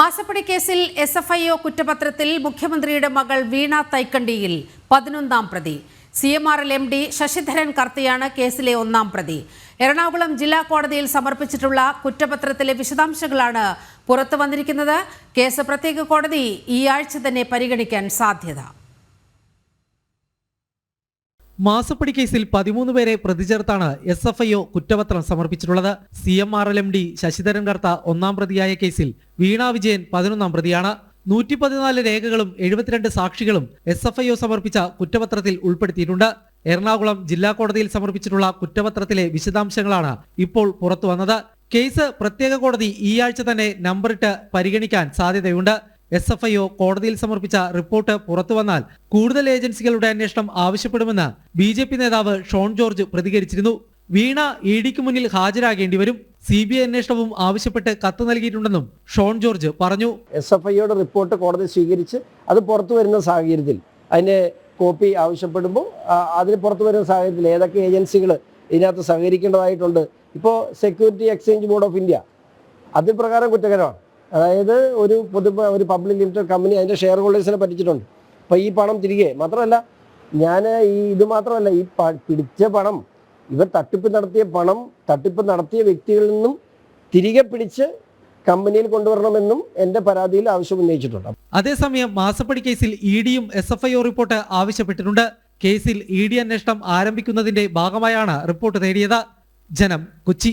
മാസപ്പടി കേസിൽ S F I O കുറ്റപത്രത്തിൽ മുഖ്യമന്ത്രിയുടെ മകൾ വീണ തൈക്കണ്ടിയിൽ പതിനൊന്നാം പ്രതി. C M R L M D Sasidharan കർത്തിയാണ് കേസിലെ ഒന്നാം പ്രതി. എറണാകുളം ജില്ലാ കോടതിയിൽ സമർപ്പിച്ചിട്ടുള്ള കുറ്റപത്രത്തിലെ വിശദാംശങ്ങളാണ് പുറത്തു വന്നിരിക്കുന്നത് കേസ് പ്രത്യേക കോടതി ഈ ആഴ്ച തന്നെ പരിഗണിക്കാൻ സാധ്യത. മാസപ്പടി കേസിൽ പതിമൂന്ന് പേരെ പ്രതി ചേർത്താണ് എസ് എഫ് ഐ ഒ കുറ്റപത്രം സമർപ്പിച്ചിട്ടുള്ളത്. C M R L M D Sasidharan Kartha ഒന്നാം പ്രതിയായ കേസിൽ വീണ വിജയൻ പതിനൊന്നാം പ്രതിയാണ്. നൂറ്റി പതിനാല് രേഖകളും എഴുപത്തിരണ്ട് സാക്ഷികളും എസ് എഫ് ഐ ഒ സമർപ്പിച്ച കുറ്റപത്രത്തിൽ ഉൾപ്പെടുത്തിയിട്ടുണ്ട്. എറണാകുളം ജില്ലാ കോടതിയിൽ സമർപ്പിച്ചിട്ടുള്ള കുറ്റപത്രത്തിലെ വിശദാംശങ്ങളാണ് ഇപ്പോൾ പുറത്തു വന്നത് കേസ് പ്രത്യേക കോടതി ഈ ആഴ്ച തന്നെ നമ്പറിട്ട് പരിഗണിക്കാൻ സാധ്യതയുണ്ട്. എസ് എഫ് ഐ ഒ കോടതിയിൽ സമർപ്പിച്ച റിപ്പോർട്ട് പുറത്തു വന്നാൽ കൂടുതൽ ഏജൻസികളുടെ അന്വേഷണം ആവശ്യപ്പെടുമെന്ന് ബി ജെ പി നേതാവ് ഷോൺ ജോർജ് പ്രതികരിച്ചിരുന്നു. വീണ ഇ ഡിക്ക് മുന്നിൽ ഹാജരാകേണ്ടി വരും. സി ബി ഐ അന്വേഷണവും ആവശ്യപ്പെട്ട് കത്ത് നൽകിയിട്ടുണ്ടെന്നും ഷോൺ ജോർജ് പറഞ്ഞു. എസ് എഫ് ഐയുടെ റിപ്പോർട്ട് കോടതി സ്വീകരിച്ച് അത് പുറത്തു വരുന്ന സാഹചര്യത്തിൽ അതിന്റെ കോപ്പി ആവശ്യപ്പെടുമ്പോൾ അതിന് പുറത്തു വരുന്ന സാഹചര്യത്തിൽ ഏതൊക്കെ ഏജൻസികൾ ഇതിനകത്ത് സഹകരിക്കേണ്ടതായിട്ടുണ്ട്. ഇപ്പോൾ security exchange board of India അതിപ്രകാരം കുറ്റകരമാണ്. അതായത് ഒരു പൊതു ഒരു പബ്ലിക് ലിമിറ്റഡ് കമ്പനി അതിന്റെ ഷെയർ ഹോൾഡേഴ്സിനെ പറ്റിച്ചിട്ടുണ്ട്. അപ്പോൾ ഈ പണം തിരികെ മാത്രമല്ല ഞാൻ ഈ ഇത് മാത്രമല്ല ഈ പിടിച്ച പണം ഇവർ തട്ടിപ്പ് നടത്തിയ പണം തട്ടിപ്പ് നടത്തിയ വ്യക്തികളിൽ നിന്നും തിരികെ പിടിച്ച് കമ്പനിയിൽ കൊണ്ടുവരണമെന്നും എന്റെ പരാതിയിൽ ആവശ്യം ഉന്നയിച്ചിട്ടുണ്ട്. അതേസമയം മാസപ്പടി കേസിൽ ഇ ഡിയും S F I O report ആവശ്യപ്പെട്ടിട്ടുണ്ട്. കേസിൽ ഇ ഡി അന്വേഷണം ആരംഭിക്കുന്നതിന്റെ ഭാഗമായാണ് റിപ്പോർട്ട് തേടിയത്. ജനം കൊച്ചി.